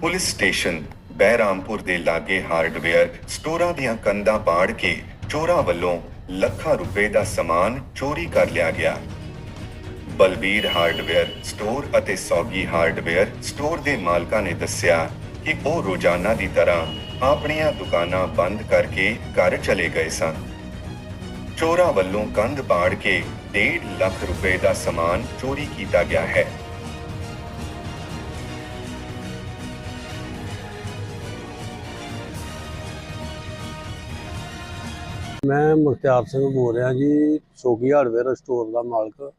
Police station Behrampur ਦੇ ਲਾਗੇ hardware ਸਟੋਰਾਂ ਦੀਆਂ ਕੰਧਾਂ ਪਾੜ ਕੇ ਚੋਰਾਂ ਵੱਲੋਂ ਲੱਖਾਂ ਰੁਪਏ ਦਾ ਸਮਾਨ ਚੋਰੀ ਕਰ ਲਿਆ ਗਿਆ। ਬਲਬੀਰ ਹਾਰਡਵੇਅਰ ਸਟੋਰ ਅਤੇ ਸੌਗੀ ਹਾਰਡਵੇਅਰ ਸਟੋਰ ਦੇ ਮਾਲਕਾਂ ਨੇ ਦੱਸਿਆ ਕਿ ਉਹ ਰੋਜ਼ਾਨਾ ਦੀ ਤਰ੍ਹਾਂ ਆਪਣੀਆਂ ਦੁਕਾਨਾਂ ਬੰਦ ਕਰਕੇ ਘਰ ਚਲੇ ਗਏ ਸਨ। ਚੋਰਾਂ ਵੱਲੋਂ ਕੰਧ ਪਾੜ ਕੇ 1.5 ਲੱਖ ਰੁਪਏ ਦਾ ਸਮਾਨ ਚੋਰੀ ਕੀਤਾ ਗਿਆ ਹੈ। ਮੈਂ ਮੁਖਤਿਆਰ ਸਿੰਘ ਬੋਲ ਰਿਹਾ ਜੀ, ਸੋਗੀ ਹਾਰਡਵੇਅਰ ਸਟੋਰ ਦਾ ਮਾਲਕ।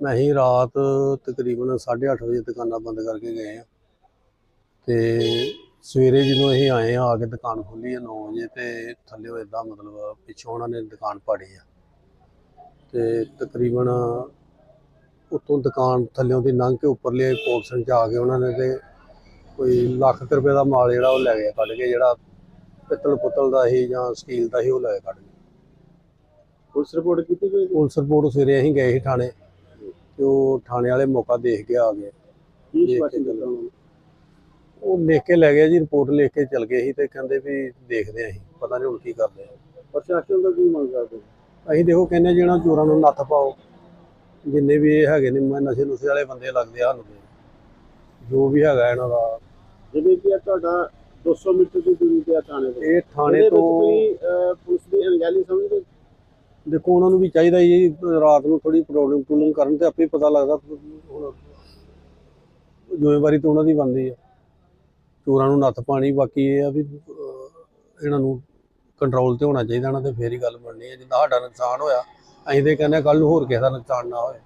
ਮੈਂ ਹੀ ਰਾਤ ਤਕਰੀਬਨ 8:30 ਵਜੇ ਦੁਕਾਨਾਂ ਬੰਦ ਕਰਕੇ ਗਏ ਆ ਤੇ ਸਵੇਰੇ ਜਦੋਂ ਅਸੀਂ ਆਏ ਆ ਆ ਕੇ ਦੁਕਾਨ ਖੋਲੀ ਆ 9 ਵਜੇ ਤੇ ਥੱਲੇ ਇਦਾਂ ਮਤਲਬ ਪਿੱਛੋਂ ਉਹਨਾਂ ਨੇ ਦੁਕਾਨ ਪਾੜੀ ਆ। ਤੇ ਤਕਰੀਬਨ ਉੱਤੋਂ ਦੁਕਾਨ ਥੱਲਿਓਂ ਦੀ ਲੰਘ ਕੇ ਉੱਪਰਲੇ ਪੋਰਸ਼ਨ ਚ ਆ ਕੇ ਉਹਨਾਂ ਨੇ ਤੇ ਕੋਈ ਲੱਖ ਰੁਪਏ ਦਾ ਮਾਲ ਜਿਹੜਾ ਉਹ ਲੈ ਗਏ ਕੱਢ ਕੇ ਜਿਹੜਾ ਪਿੱਤਲ ਪੁੱਤਲ ਦਾ ਹੀ ਜਾਂ ਸਟੀਲ ਦਾ ਹੀ ਉਹ ਲੈ ਕੇ ਕੱਢ ਗਏ ਪੁਲਿਸ ਰਿਪੋਰਟ ਕੀਤੀ ਗਈ ਪੁਲਿਸ ਰਿਪੋਰਟ ਸਵੇਰੇ ਅਸੀਂ ਗਏ ਸੀ ਥਾਣੇ ਤੇ ਉਹ ਥਾਣੇ ਵਾਲੇ ਮੌਕਾ ਦੇਖ ਕੇ ਆ ਗਏ। ਕੀ ਦਿੱਤਾ ਉਹਨਾਂ ਉਹ ਲਿਖ ਕੇ ਲੈ ਗਏ ਜੀ ਰਿਪੋਰਟ ਲਿਖ ਕੇ ਚਲ ਗਏ ਸੀ ਤੇ ਕਹਿੰਦੇ ਵੀ ਦੇਖਦੇ ਆਂ ਅਸੀਂ ਪਤਾ ਨਹੀਂ ਹੁਣ ਕੀ ਕਰਦੇ ਆ। ਪ੍ਰਸ਼ਾਸਨ ਦਾ ਕੀ ਮੰਗ ਕਰਦੇ ਅਸੀਂ ਦੇਖੋ ਕਹਿੰਦੇ ਜਿਹੜਾ ਚੋਰਾਂ ਨੂੰ ਨੱਥ ਪਾਓ ਜਿੰਨੇ ਵੀ ਇਹ ਹੈਗੇ ਨੇ ਮ- ਨਸ਼ੇ ਨੁਸ਼ੇ ਵਾਲੇ ਬੰਦੇ ਲੱਗਦੇ ਆ ਸਾਨੂੰ। ਤੇ। ਜੋ ਵੀ ਹੈਗਾ ਇਹਨਾਂ ਦਾ। ਜਿਵੇਂ ਕਿ ਇਹ ਤੁਹਾਡਾ 200 ਮੀਟਰ ਦੀ ਦੂਰੀ ਤੇ ਆ ਥਾਣੇ ਦੇ ਇਹ ਥਾਣੇ ਤੋਂ ਪੁਲਿਸ ਦੀ ਅਣਗਹਿਲੀ ਸਮਝਦੇ ਦੇਖੋ ਉਹਨਾਂ ਨੂੰ ਵੀ ਚਾਹੀਦਾ ਜੀ ਰਾਤ ਨੂੰ ਥੋੜੀ ਪ੍ਰੋਬਲਮ ਪ੍ਰੋਬਲਮ ਕਰਨ ਤੇ ਆਪੇ ਪਤਾ ਲੱਗਦਾ ਹੁਣ ਜ਼ਿੰਮੇਵਾਰੀ ਤਾਂ ਉਹਨਾਂ ਦੀ ਬਣਦੀ ਆ। ਚੋਰਾਂ ਨੂੰ ਨੱਥ ਪਾਣੀ ਬਾਕੀ ਇਹ ਆ ਵੀ ਇਹਨਾਂ ਨੂੰ ਕੰਟਰੋਲ ਤੇ ਹੋਣਾ ਚਾਹੀਦਾ ਨਾ ਤੇ ਫੇਰ ਹੀ ਗੱਲ ਬਣਨੀ ਹੈ ਜਿੱਦਾਂ ਸਾਡਾ ਨੁਕਸਾਨ ਹੋਇਆ ਅਸੀਂ ਤੇ ਕਹਿੰਦੇ ਕੱਲ ਨੂੰ ਹੋਰ ਕਿਸੇ ਦਾ ਨੁਕਸਾਨ ਨਾ ਹੋਏ।